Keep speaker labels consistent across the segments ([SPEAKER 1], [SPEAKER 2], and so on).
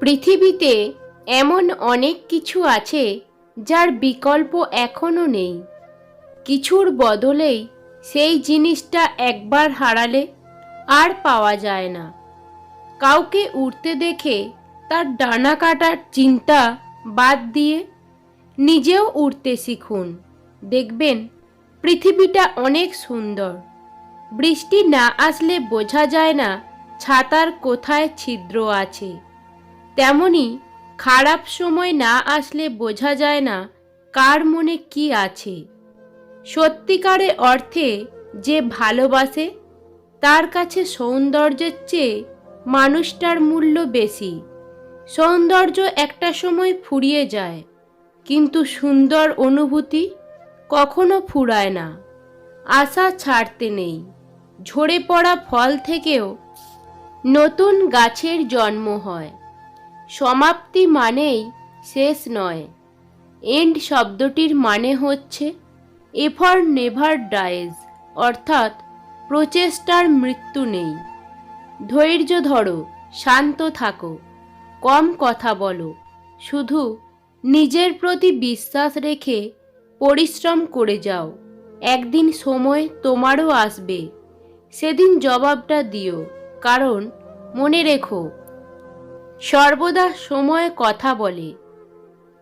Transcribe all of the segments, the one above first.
[SPEAKER 1] পৃথিবীতে এমন অনেক কিছু আছে যার বিকল্প এখনও নেই। কিছুর বদলেই সেই জিনিসটা একবার হারালে আর পাওয়া যায় না। কাউকে উড়তে দেখে তার ডানা কাটার চিন্তা বাদ দিয়ে নিজেও উড়তে শিখুন। দেখবেন পৃথিবীটা অনেক সুন্দর। বৃষ্টি না আসলে বোঝা যায় না ছাতার কোথায় ছিদ্র আছে। তেমনি খারাপ সময় না আসলে বোঝা যায় না কার মনে কি আছে। সত্যিকারে অর্থে যে ভালোবাসে, তার কাছে সৌন্দর্যের চেয়ে মানুষটার মূল্য বেশি। সৌন্দর্য একটা সময় ফুরিয়ে যায়, কিন্তু সুন্দর অনুভূতি কখনো ফুরায় না। আশা ছাড়তে নেই। ঝরে পড়া ফল থেকেও নতুন গাছের জন্ম হয়। সমাপ্তি মানেই শেষ নয়। এন্ড শব্দটির মানে হচ্ছে, এফর নেভার ডাইজ অর্থাৎ প্রচেষ্টার মৃত্যু নেই। ধৈর্য ধরো, শান্ত থাকো, কম কথা বলো, শুধু নিজের প্রতি বিশ্বাস রেখে পরিশ্রম করে যাও। একদিন সময় তোমারও আসবে। সেদিন জবাবটা দিও, কারণ মনে রেখো সর্বদা সময় কথা বলে।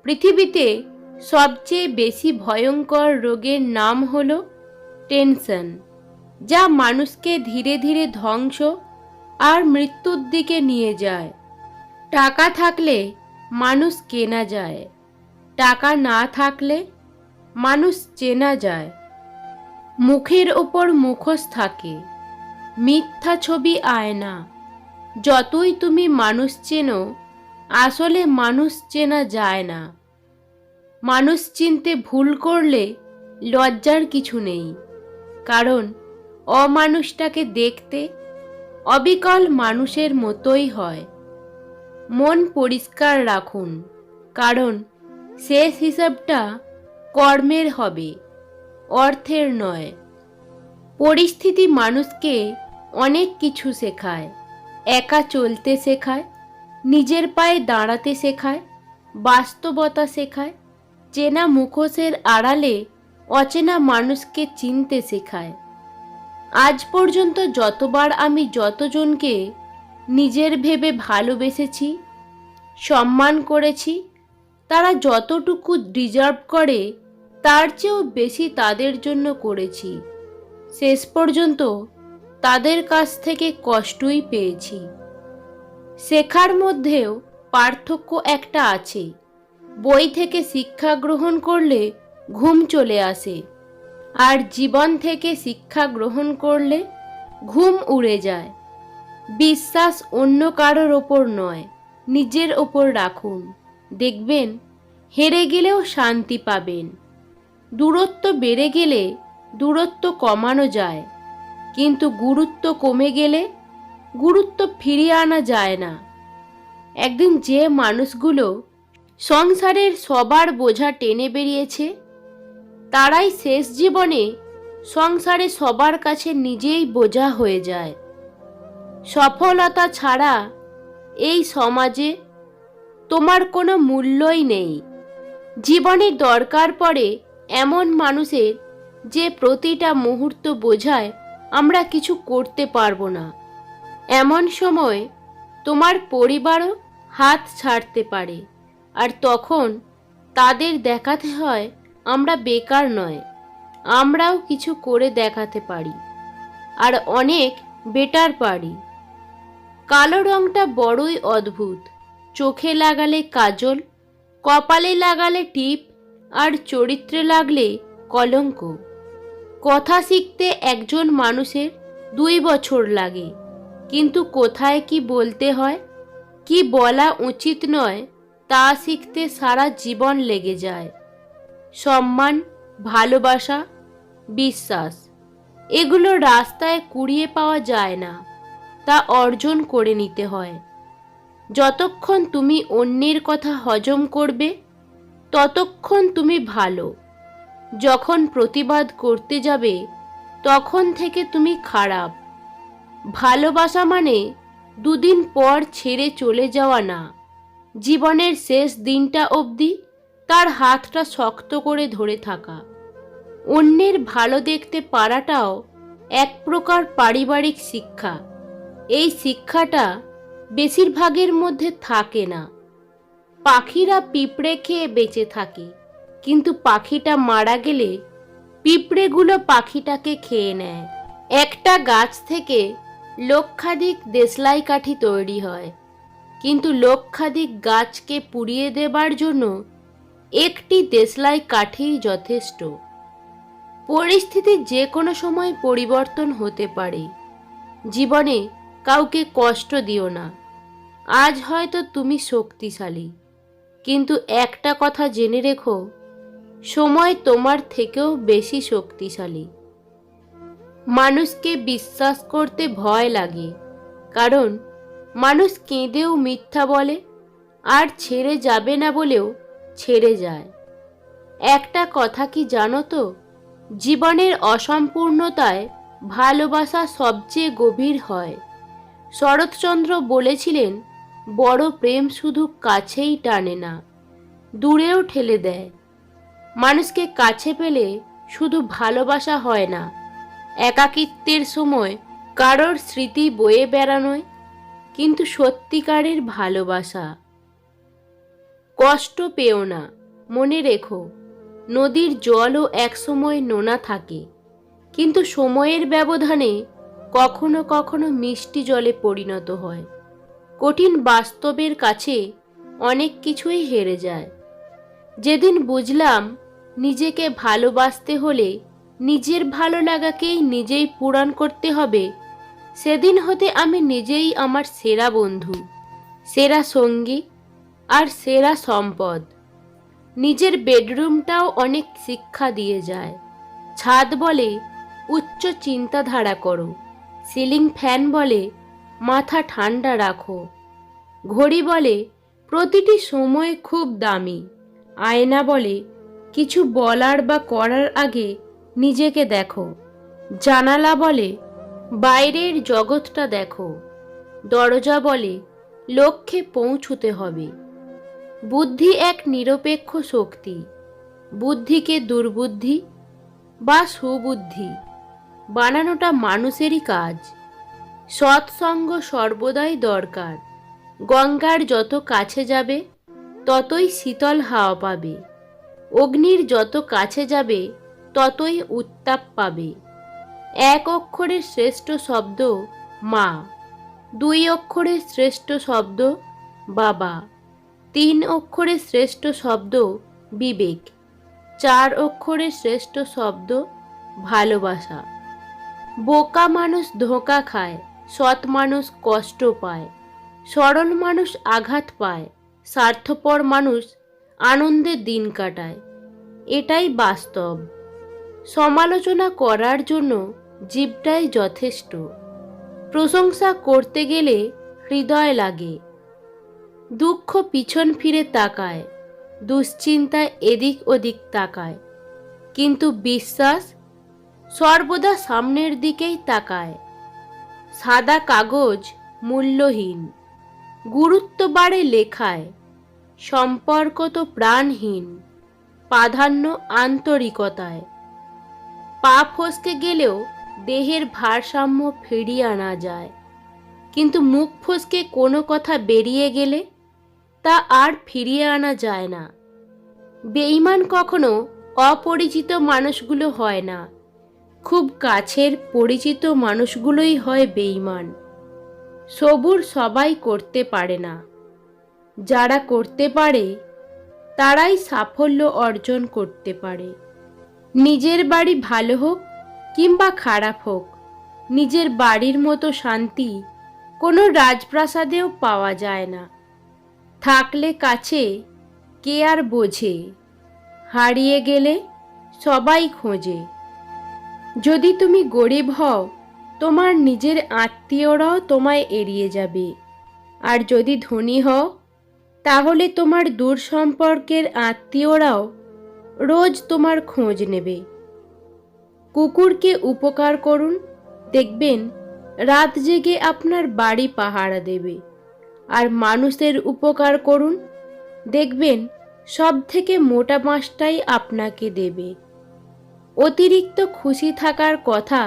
[SPEAKER 1] পৃথিবীতে সবচেয়ে বেশি ভয়ঙ্কর রোগের নাম হল টেনশন, যা মানুষকে ধীরে ধীরে ধ্বংস আর মৃত্যুর দিকে নিয়ে যায়। টাকা থাকলে মানুষ কেনা যায়, টাকা না থাকলে মানুষ চেনা যায়। মুখের ওপর মুখোশ থাকে, মিথ্যা ছবি আয়না যতই তুমি মানুষ চেনো, আসলে মানুষ চেনা যায় না। মানুষ চিনতে ভুল করলে লজ্জার কিছু নেই, কারণ অমানুষটাকে দেখতে অবিকল মানুষের মতোই হয়। মন পরিষ্কার রাখুন, কারণ শেষ হিসাবটা কর্মের হবে, অর্থের নয়। পরিস্থিতি মানুষকে অনেক কিছু শেখায়। একা চলতে শেখায়, নিজের পায়ে দাঁড়াতে শেখায়, বাস্তবতা শেখায়, চেনা মুখোশের আড়ালে অচেনা মানুষকে চিনতে শেখায়। আজ পর্যন্ত যতবার আমি যতজনকে নিজের ভেবে ভালোবেসেছি, সম্মান করেছি, তারা যতটুকু ডিজার্ভ করে, তার চেয়েও বেশি তাদের জন্য করেছি। শেষ পর্যন্ত তাদের কাছ থেকে কষ্টই পেয়েছি। শেখার মধ্যেও পার্থক্য একটা আছে। বই থেকে শিক্ষা গ্রহণ করলে ঘুম চলে আসে। আর জীবন থেকে শিক্ষা গ্রহণ করলে ঘুম উড়ে যায়। বিশ্বাস অন্য কারোর ওপর নয়, নিজের ওপর রাখুন। দেখবেন, হেরে গেলেও শান্তি পাবেন। দূরত্ব বেড়ে গেলে দূরত্ব কমানো যায়। কিন্তু গুরুত্ব কমে গেলে গুরুত্ব ফিরিয়ে আনা যায় না। একদিন যে মানুষগুলো সংসারের সবার বোঝা টেনে বেরিয়েছে, তারাই শেষ জীবনে সংসারে সবার কাছে নিজেই বোঝা হয়ে যায়। সফলতা ছাড়া এই সমাজে তোমার কোনো মূল্যই নেই। জীবনে দরকার পড়ে এমন মানুষের যে প্রতিটা মুহূর্ত বোঝায় আমরা কিছু করতে পারব না। এমন সময় তোমার পরিবারও হাত ছাড়তে পারে, আর তখন তাদের দেখাতে হয় আমরা বেকার নয়, আমরাও কিছু করে দেখাতে পারি, আর অনেক বেটার পারি। কালো রংটা বড়ই অদ্ভুত, চোখে লাগালে কাজল, কপালে লাগালে টিপ, আর চরিত্রে লাগলে কলঙ্ক। কথা শিখতে একজন মানুষের দুই বছর লাগে। কিন্তু কোথায় কি বলতে হয়, কি বলা উচিত নয়, তা শিখতে সারা জীবন লেগে যায়। সম্মান, ভালোবাসা, বিশ্বাস, এগুলো রাস্তায় কুড়িয়ে পাওয়া যায় না, তা অর্জন করে নিতে হয়। যতক্ষণ তুমি অন্যের কথা হজম করবে, ততক্ষণ তুমি ভালো। যখন প্রতিবাদ করতে যাবে, তখন থেকে তুমি খারাপ। ভালোবাসা মানে দুদিন পর ছেড়ে চলে যাওয়া না। জীবনের শেষ দিনটা অবধি তার হাতটা শক্ত করে ধরে থাকা। অন্যের ভালো দেখতে পারাটাও এক প্রকার পারিবারিক শিক্ষা। এই শিক্ষাটা বেশিরভাগের মধ্যে থাকে না। পাখিরা পিঁপড়ে খেয়ে বেঁচে থাকে। কিন্তু পাখিটা মারা গেলে পিঁপড়েগুলো পাখিটাকে খেয়ে নেয়। একটা গাছ থেকে লক্ষাধিক দেশলাই কাঠি তৈরি হয়। কিন্তু লক্ষাধিক গাছকে পুড়িয়ে দেবার জন্য একটি দেশলাই কাঠি যথেষ্ট। পরিস্থিতি যে কোনো সময় পরিবর্তন হতে পারে। জীবনে কাউকে কষ্ট দিও না। আজ হয়তো তুমি শক্তিশালী। কিন্তু একটা কথা জেনে রেখো সময় তোমার থেকেও বেশি শক্তিশালী। মানুষকে বিশ্বাস করতে ভয় লাগে, কারণ মানুষ কেঁদেও মিথ্যা বলে, আর ছেড়ে যাবে না বলেও ছেড়ে যায়। একটা কথা কি জানো তো? জীবনের অসম্পূর্ণতায় ভালোবাসা সবচেয়ে গভীর হয়। শরৎচন্দ্র বলেছিলেন, বড় প্রেম শুধু কাছেই টানে না, দূরেও ঠেলে দেয়। মানুষকে কাছে পেলে শুধু ভালোবাসা হয় না। একাকিত্বের সময় কারোর স্মৃতি বয়ে বেড়ানোয় কিন্তু সত্যিকারের ভালোবাসা। কষ্ট পেও না, মনে রেখো, নদীর জলও একসময় নোনা থাকে, কিন্তু সময়ের ব্যবধানে কখনো কখনো মিষ্টি জলে পরিণত হয়। কঠিন বাস্তবের কাছে অনেক কিছুই হেরে যায়। যেদিন বুঝলাম নিজেকে ভালোবাসতে হলে নিজের ভালো লাগাকেই নিজেই পূরণ করতে হবে। সেদিন হতে আমি নিজেই আমার সেরা বন্ধু, সেরা সঙ্গী আর সেরা সম্পদ। নিজের বেডরুমটাও অনেক শিক্ষা দিয়ে যায়। ছাদ বলে, উচ্চ চিন্তাধারা করো। সিলিং ফ্যান বলে, মাথা ঠান্ডা রাখো। ঘড়ি বলে, প্রতিটি সময় খুব দামি। আয়না বলে কিছু বলার বা করার আগে নিজেকে দেখো। জানালা বলে, বাইরের জগৎটা দেখো। দরজা বলে, লক্ষ্যে পৌঁছতে হবে। বুদ্ধি এক নিরপেক্ষ শক্তি। বুদ্ধিকে দুর্বুদ্ধি বা সুবুদ্ধি বানানোটা মানুষেরই কাজ। সৎসঙ্গ সর্বদাই দরকার। গঙ্গার যত কাছে যাবে, ততই শীতল হাওয়া পাবে। অগ্নির যত কাছে যাবে, ততই উত্তাপ পাবে। এক অক্ষরের শ্রেষ্ঠ শব্দ মা, দুই অক্ষরের শ্রেষ্ঠ শব্দ বাবা, তিন অক্ষরের শ্রেষ্ঠ শব্দ বিবেক, চার অক্ষরের শ্রেষ্ঠ শব্দ ভালোবাসা। বোকা মানুষ ধোঁকা খায়, সৎ মানুষ কষ্ট পায়, সরল মানুষ আঘাত পায়, স্বার্থপর মানুষ আনন্দে দিন কাটায়। এটাই বাস্তব। সমালোচনা করার জন্য জীবটাই যথেষ্ট। প্রশংসা করতে গেলে হৃদয় লাগে। দুঃখ পিছন ফিরে তাকায়, দুশ্চিন্তা এদিক ওদিক তাকায়। কিন্তু বিশ্বাস সর্বদা সামনের দিকেই তাকায়। সাদা কাগজ মূল্যহীন, গুরুত্ব বাড়ে লেখায়, সম্পর্ক তো প্রাণহীন। প্রাধান্য আন্তরিকতায়। পা ফসকে গেলেও দেহের ভারসাম্য ফিরিয়ে আনা যায়। কিন্তু মুখ ফসকে কোনো কথা বেরিয়ে গেলে তা আর ফিরিয়ে আনা যায় না। বেঈমান কখনো অপরিচিত মানুষগুলো হয় না। খুব কাছের পরিচিত মানুষগুলোই হয় বেঈমান। সবুর সবাই করতে পারে না। যারা করতে পারে তারাই সাফল্য অর্জন করতে পারে। নিজের বাড়ি ভালো হোক কিংবা খারাপ হোক, নিজের বাড়ির মতো শান্তি কোনো রাজপ্রাসাদেও পাওয়া যায় না। থাকলে কাছে কে আর বোঝে? হারিয়ে গেলে সবাই খোঁজে। যদি তুমি গরিব হও, তোমার নিজের আত্মীয়রাও তোমায় এড়িয়ে যাবে। আর যদি ধনী হও তাহলে তোমার দূর সম্পর্কের আত্মীয়রাও রোজ তোমার খোঁজ নেবে। কুকুরকে উপকার করুন, দেখবেন রাত জেগে আপনার বাড়ি পাহারা দেবে। আর মানুষের উপকার করুন, দেখবেন সব থেকে মোটা মাছটাই আপনাকে দেবে। অতিরিক্ত খুশি থাকার কথা,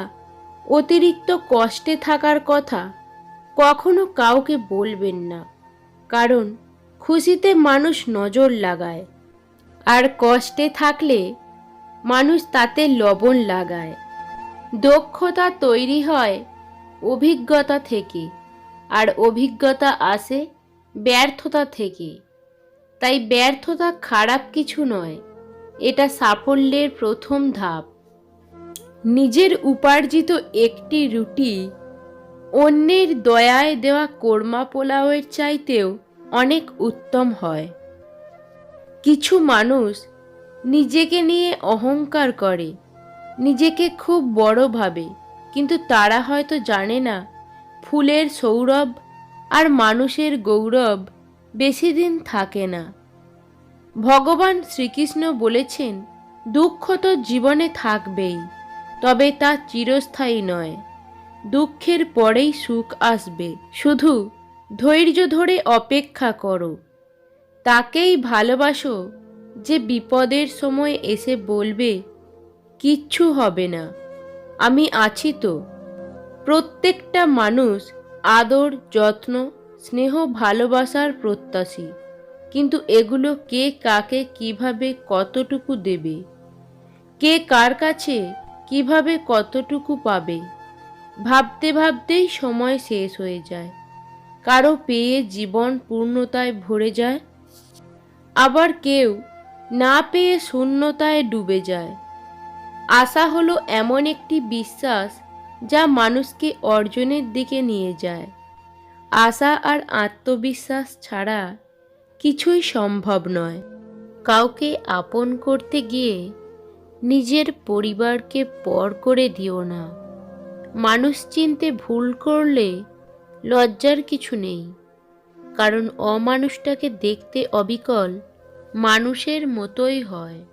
[SPEAKER 1] অতিরিক্ত কষ্টে থাকার কথা কখনো কাউকে বলবেন না। কারণ খুশিতে মানুষ নজর লাগায়। আর কষ্টে থাকলে মানুষ তাতে লবণ লাগায়। দক্ষতা তৈরি হয় অভিজ্ঞতা থেকে। আর অভিজ্ঞতা আসে ব্যর্থতা থেকে। তাই ব্যর্থতা খারাপ কিছু নয়, এটা সাফল্যের প্রথম ধাপ। নিজের উপার্জিত একটি রুটি অন্যের দয়ায় দেওয়া কোরমা পোলাওয়ের চাইতেও অনেক উত্তম হয়। কিছু মানুষ নিজেকে নিয়ে অহংকার করে, নিজেকে খুব বড় ভাবে, কিন্তু তারা হয়তো জানে না, ফুলের সৌরভ আর মানুষের গৌরব বেশি দিন থাকে না। ভগবান শ্রীকৃষ্ণ বলেছেন, দুঃখ তো জীবনে থাকবেই, তবে তা চিরস্থায়ী নয়। দুঃখের পরেই সুখ আসবে। শুধু ধৈর্য ধরে অপেক্ষা করো। তাকেই ভালোবাসো যে বিপদের সময় এসে বলবে, কিচ্ছু হবে না, আমি আছি তো। প্রত্যেকটা মানুষ আদর, যত্ন, স্নেহ, ভালোবাসার প্রত্যাশী। কিন্তু এগুলো কে কাকে কীভাবে কতটুকু দেবে? কে কার কাছে কীভাবে কতটুকু পাবে? ভাবতে ভাবতেই সময় শেষ হয়ে যায়। কারও পেয়ে জীবন পূর্ণতায় ভরে যায়। আবার কেউ না পেয়ে শূন্যতায় ডুবে যায়। আশা হলো এমন একটি বিশ্বাস যা মানুষকে অর্জনের দিকে নিয়ে যায়। আশা আর আত্মবিশ্বাস ছাড়া কিছুই সম্ভব নয়। কাউকে আপন করতে গিয়ে নিজের পরিবারকে পর করে দিও না। মানুষ চিনতে ভুল করলে লজ্জার কিছু নেই। কারণ অমানুষটাকে দেখতে অবিকল মানুষের মতোই হয়।